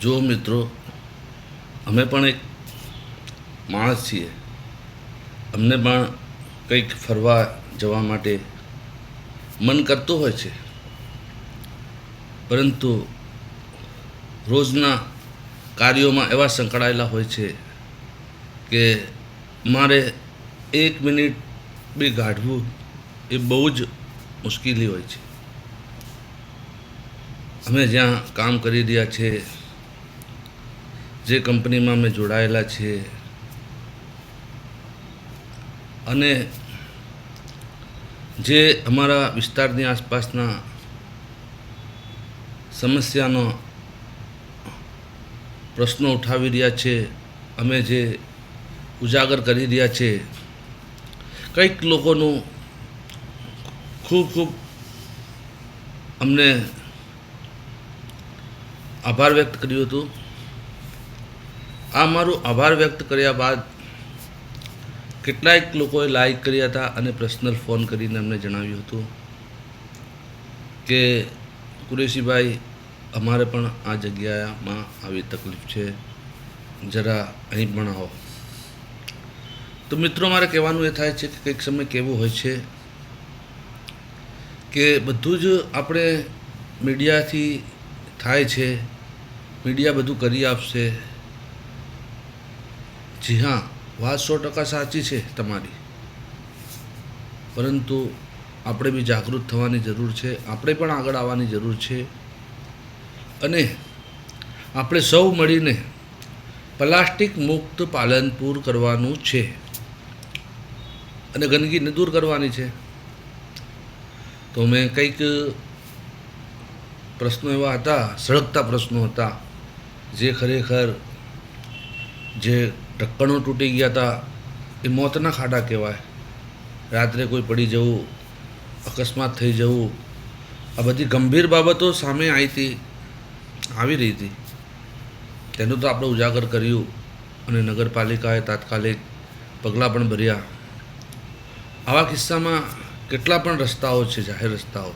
જો મિત્રો, અમે પણ એક માણસ છીએ. અમને પણ કંઈક ફરવા જવા માટે મન કરતું હોય છે. પરંતુ રોજના કાર્યોમાં એવા સંકળાયેલા હોય છે કે મારે એક મિનિટ બી ગાઢવું એ બહુ જ મુશ્કેલી હોય છે. અમે જ્યાં કામ કરી રહ્યા છે જે કંપનીમાં અમે જોડાયેલા છીએ. અને જે અમારા વિસ્તારની આસપાસના સમસ્યાનો પ્રશ્નો ઉઠાવી રહ્યા છે, અમે જે ઉજાગર કરી રહ્યા છે, કંઈક લોકોનું ખૂબ ખૂબ અમને આભાર વ્યક્ત કર્યું હતું. આ મારું આભાર વ્યક્ત કર્યા બાદ કેટલાયક લોકોએ લાઈક કર્યા હતા અને પર્સનલ ફોન કરીને અમને જણાવ્યું હતું કે કુરેશીભાઈ, અમારે પણ આ જગ્યામાં આવી તકલીફ છે. જરા અહીં પણ આવો. તો મિત્રો, મારે કહેવાનું એ થાય છે કે કંઈક સમય કેવું હોય છે કે બધું જ આપણે મીડિયાથી થાય છે. મીડિયા બધું કરી આપશે. જી હા, વાત સો ટકા સાચી છે તમારી. પરંતુ આપણે બી જાગૃત થવાની જરૂર છે, આપણે પણ આગળ આવવાની જરૂર છે. અને આપણે સૌ મળીને પ્લાસ્ટિક મુક્ત પાલનપુર કરવાનું છે. અને ગંદકીને દૂર કરવાની છે. તો મેં કંઈક પ્રશ્નો એવા હતા, સળગતા પ્રશ્નો હતા, જે ખરેખર જે ઢક્કણો તૂટી ગયા હતા એ મોતના ખાડા કહેવાય. રાત્રે કોઈ પડી જવું, અકસ્માત થઈ જવું, આ બધી ગંભીર બાબતો સામે આવી હતી આવી રહી હતી. તેનું તો આપણે ઉજાગર કર્યું અને નગરપાલિકાએ તાત્કાલિક પગલાં પણ ભર્યા. આવા કિસ્સામાં કેટલા પણ રસ્તાઓ છે, જાહેર રસ્તાઓ.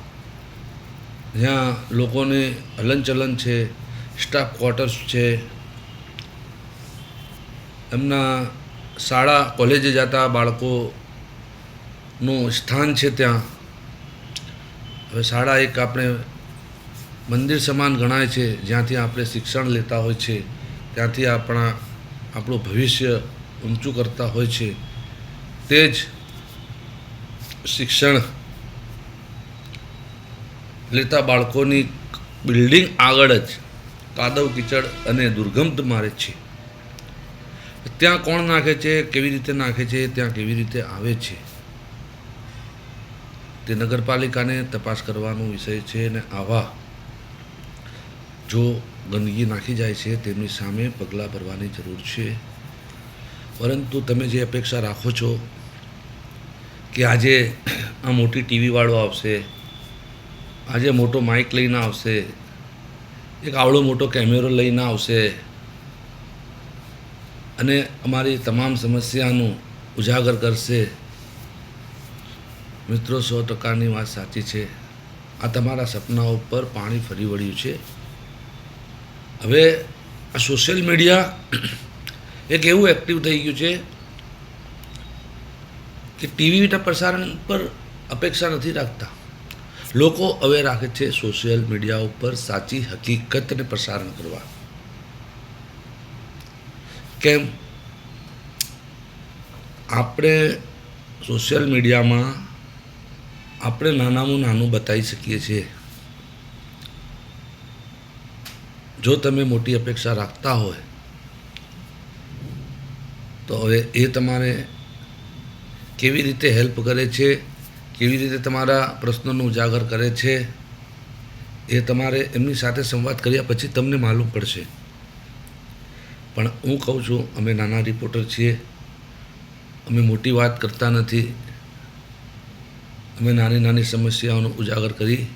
જ્યાં લોકોને હલનચલન છે, સ્ટાફ ક્વાર્ટર્સ છે એમના શાળા, કોલેજે જતા બાળકોનું સ્થાન છે ત્યાં. હવે શાળા એક આપણે મંદિર સમાન ગણાય છે, જ્યાંથી આપણે શિક્ષણ લેતા હોય છે, ત્યાંથી આપણા, આપણું ભવિષ્ય ઊંચું કરતા હોય છે. તે જ શિક્ષણ લેતા બાળકોની બિલ્ડિંગ આગળ જ કાદવ, કિચડ અને દુર્ગંધ મારે છે. ત્યાં કોણ નાખે છે, કેવી રીતે નાખે છે, ત્યાં કેવી રીતે આવે છે? તે નગરપાલિકાને તપાસ કરવાનો વિષય છે અને આવા જો ગંદકી નાખી જાય છે, તેમની સામે પગલાં ભરવાની જરૂર છે. પરંતુ તમે જે અપેક્ષા રાખો છો કે આજે આ મોટી ટીવીવાળો આવશે, આજે મોટો માઇક લઈને આવશે, એક આવડો મોટો કેમેરો લઈને આવશે અને અમારી તમામ સમસ્યાનું ઉજાગર કરશે. મિત્રો, સો ટકાની વાત સાચી છે. આ તમારા સપના ઉપર પાણી ફરી વળ્યું છે. હવે આ સોશિયલ મીડિયા એક એવું એક્ટિવ થઈ ગયું છે કે ટીવીના પ્રસારણ પર અપેક્ષા નથી રાખતા. લોકો હવે રાખે છે સોશિયલ મીડિયા ઉપર સાચી હકીકતને પ્રસારણ કરવા. કેમ આપણે સોશિયલ મીડિયામાં આપણે નાનામાં નાનું બતાવી શકીએ છીએ. જો તમે મોટી અપેક્ષા રાખતા હોય, તો હવે એ તમારે કેવી રીતે હેલ્પ કરે છે, કેવી રીતે તમારા પ્રશ્નોનું ઉજાગર કરે છે, એ તમારે એમની સાથે સંવાદ કર્યા પછી તમને માલુમ પડશે. પણ હું કહું છું, અમે નાના રિપોર્ટર છીએ. અમે મોટી વાત કરતા નથી. અમે નાની નાની સમસ્યાઓનો ઉજાગર કરી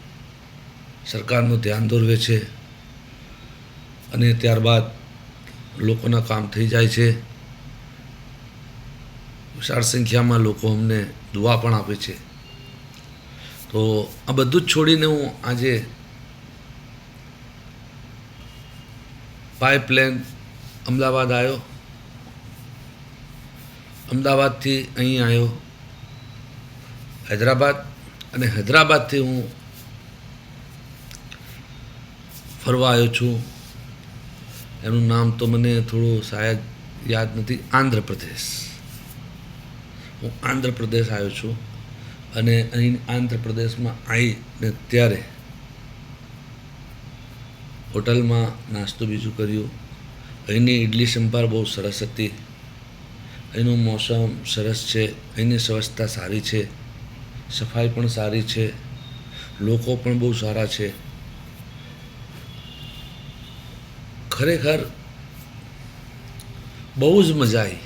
સરકારનું ધ્યાન દોરવે છે અને ત્યારબાદ લોકોના કામ થઈ જાય છે. વિશાળ સંખ્યામાં લોકો અમને દુઆ પણ આપે છે. તો આ બધું જ છોડીને હું આજે પાઇપલાઇન અમદાવાદ આવ્યો અમદાવાદથી અહીં આવ્યો હૈદરાબાદ અને હૈદરાબાદથી હું ફરવા આવ્યો છું. એનું નામ તો મને થોડું શાયદ યાદ નથી. આંધ્રપ્રદેશ. હું આંધ્રપ્રદેશ આવ્યો છું અને અહીં આંધ્રપ્રદેશમાં આવીને ત્યારે હોટલમાં નાસ્તો બીજું કર્યું. અહીંની ઇડલી સંભાર બહુ સરસ હતી. અહીંનું મોસમ સરસ છે. અહીંની સ્વચ્છતા સારી છે. સફાઈ પણ સારી છે. લોકો પણ બહુ સારા છે. ખરેખર બહુ જ મજા આવી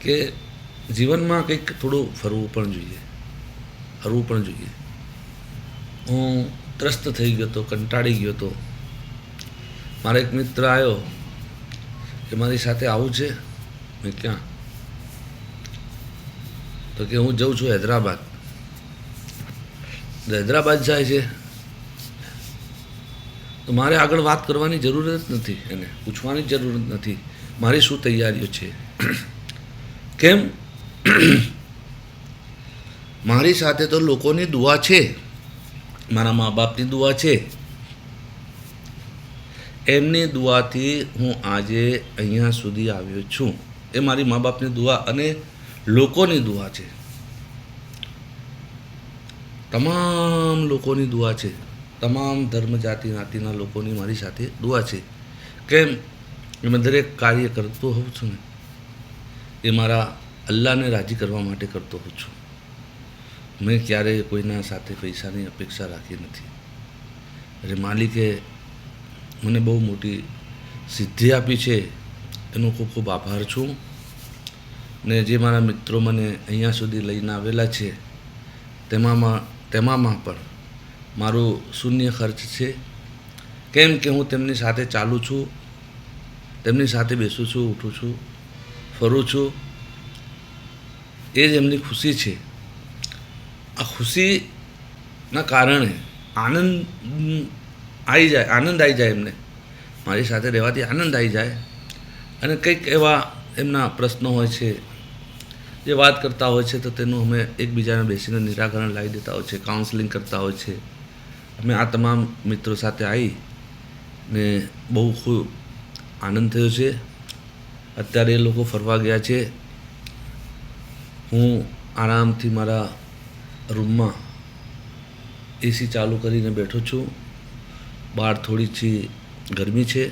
કે જીવનમાં કંઈક થોડું ફરવું પણ જોઈએ. ફરવું પણ જોઈએ. હું ત્રસ્ત થઈ ગયો હતો, કંટાળી ગયો હતો. મારો એક મિત્ર આવ્યો. કે મારી સાથે આવું છે? મેં ક્યાં? તો કે હું જઉં છું હૈદરાબાદ. હૈદરાબાદ જાય છે? તો મારે આગળ વાત કરવાની જરૂર જ નથી એને, પૂછવાની જરૂર નથી. મારી શું તૈયારીઓ છે? કેમ? મારી સાથે તો લોકોની દુઆ છે. મારા મા બાપની દુઆ છે. એમની દુઆથી હું આજે અહીંયા સુધી આવ્યો છું. એ મારી મા બાપની દુઆ અને લોકોની દુઆ છે. તમામ લોકોની દુઆ છે. તમામ ધર્મ, જાતિ, નાતિના લોકોની મારી સાથે દુઆ છે. કેમ? મેં દરેક કાર્ય કરતો હોઉં છું ને, એ મારા અલ્લાહને રાજી કરવા માટે કરતો હોઉં છું. મેં ક્યારેય કોઈના સાથે પૈસાની અપેક્ષા રાખી નથી. એટલે માલિકે મને બહુ મોટી સિદ્ધિ આપી છે. એનો ખૂબ ખૂબ આભાર છું. ને જે મારા મિત્રો મને અહીંયા સુધી લઈને આવેલા છે તેમાં તેમાંમાં પણ મારું શૂન્ય ખર્ચ છે. કેમ કે હું તેમની સાથે ચાલું છું, તેમની સાથે બેસું છું, ઉઠું છું, ફરું છું. એ જ એમની ખુશી છે. આ ખુશીના કારણે આનંદ આવી જાય, આનંદ આવી જાય એમને. મારી સાથે રહેવાથી આનંદ આવી જાય. અને કંઈક એવા એમના પ્રશ્નો હોય છે, જે વાત કરતા હોય છે, તો તેનું અમે એકબીજાને બેસીને નિરાકરણ લાવી દેતા હોય છે કાઉન્સલિંગ કરતા હોય છે. અમે આ તમામ મિત્રો સાથે આવી ને બહુ ખૂબ આનંદ થયો છે. અત્યારે એ લોકો ફરવા ગયા છે. હું આરામથી મારા રૂમમાં એસી ચાલુ કરીને બેઠો છું. બહાર થોડી છી ગરમી છે.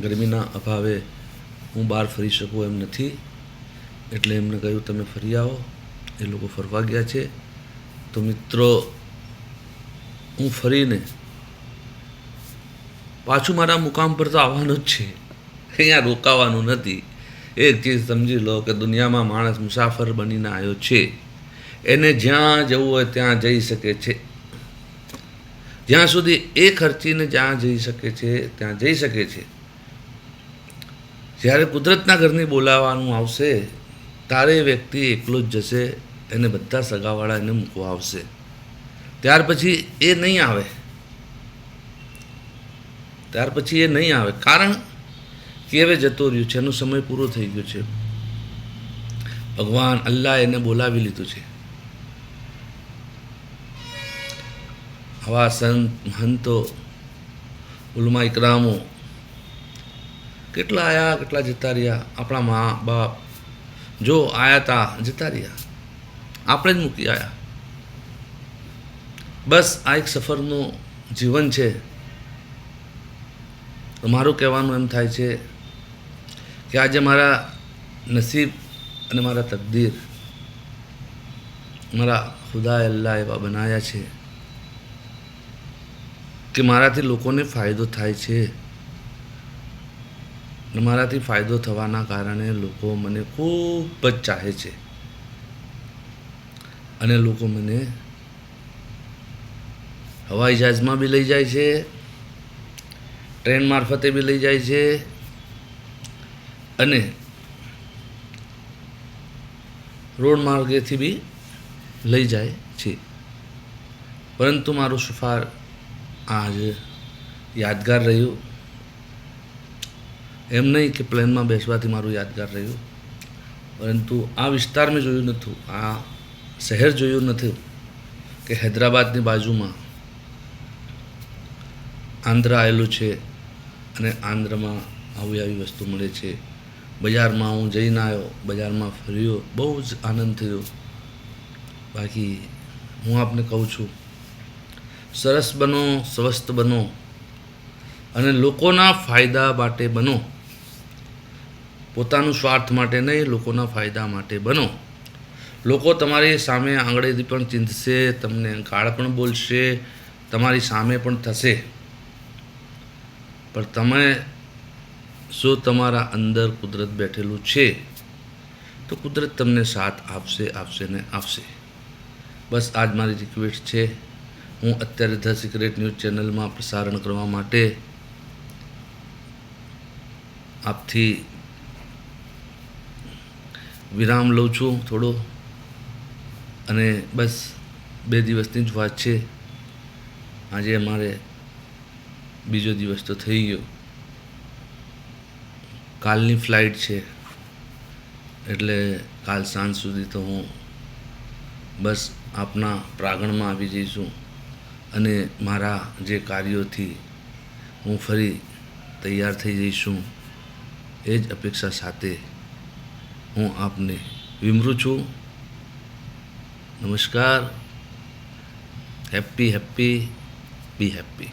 ગરમીના અભાવે હું બહાર ફરી શકું એમ નથી. એટલે એમને કહ્યું, તમે ફરી આવો. એ લોકો ફરવા ગયા છે. તો મિત્રો, હું ફરીને પાછું મારા મુકામ પર તો આવવાનું જ છે. અહીંયા રોકાવાનું નથી. એક ચીજ સમજી લો કે દુનિયામાં માણસ મુસાફર બનીને આવ્યો છે. એને જ્યાં જવું હોય ત્યાં જઈ શકે છે. જ્યાં સુધી એ ખર્ચીને જ્યાં જઈ શકે છે, ત્યાં જઈ શકે છે. જ્યારે કુદરતના ઘરની બોલાવવાનું આવશે ત્યારે વ્યક્તિ એકલો જ જશે, એને બધા સગાવાળા એને મૂકવા આવશે. ત્યાર પછી એ નહીં આવે. ત્યાર પછી એ નહીં આવે. કારણ કે હવે જતો રહ્યું છે? એનો સમય પૂરો થઈ ગયો છે. ભગવાન અલ્લાહ એને બોલાવી લીધું છે. આવા સંત મહંતો ઉલમા ઇકરામો. કેટલા આયા, કેટલા જતા રહ્યા? આપણા મા બાપ. જો આયા તા, જતા રહ્યા. આપણે જ મૂકી આવ્યા બસ આ એક સફરનું જીવન છે. મારું કહેવાનું એમ થાય છે કે આજે મારા નસીબ અને મારા તકદીર, મારા ખુદા અલ્લાહ એવા બનાવ્યા છે. કે મારાથી લોકોને ફાયદો થાય છે. મારાથી ફાયદો થવાના કારણે લોકો મને ખૂબ જ ચાહે છે. અને લોકો મને હવાઈ જહાજમાં બી લઈ જાય છે, ટ્રેન મારફતે બી લઈ જાય છે. અને રોડ માર્ગેથી બી લઈ જાય છે. પરંતુ મારું સફર આજ યાદગાર રહ્યું. એમ નહીં કે પ્લેનમાં બેસવાથી મારું યાદગાર રહ્યું. પરંતુ આ વિસ્તાર મેં જોયું નથી આ શહેર જોયું નથી કે હૈદરાબાદની બાજુમાં આંધ્ર આવેલું છે અને આંધ્રમાં આવી આવી વસ્તુ મળે છે. બજારમાં હું જઈને આવ્યો, બજારમાં ફર્યો, બહુ જ આનંદ થયો. બાકી હું આપને કહું છું સરસ બનો, સ્વસ્થ બનો અને લોકોના ફાયદા માટે બનો. પોતાનું સ્વાર્થ માટે નહીં, લોકોના ફાયદા માટે બનો. લોકો તમારી સામે આંગળીથી પણ ચીંધશે, તમને ગાળ પણ બોલશે, તમારી સામે પણ થશે. પણ તમે શું તમારા અંદર કુદરત બેઠેલું છે? તો કુદરત તમને સાથ આપશે આપશે ને આપશે. બસ આજ મારી રિક્વેસ્ટ છે. હું અત્યારે ધ સિક્રેટ ન્યૂઝ ચેનલમાં પ્રસારણ કરવા માટે આપથી વિરામ લઉં છું થોડો. અને બસ બે દિવસની જ વાત છે. આજે અમારે બીજો દિવસ તો થઈ ગયો. કાલની ફ્લાઇટ છે. એટલે કાલ સાંજ સુધી તો હું બસ આપના પ્રાંગણમાં આવી જઈશું. અને મારા જે કાર્યોથી હું ફરી તૈયાર થઈ જઈશું, એ જ અપેક્ષા સાથે હું આપને વિમરું છું. નમસ્કાર. હેપ્પી હેપ્પી, બી હેપી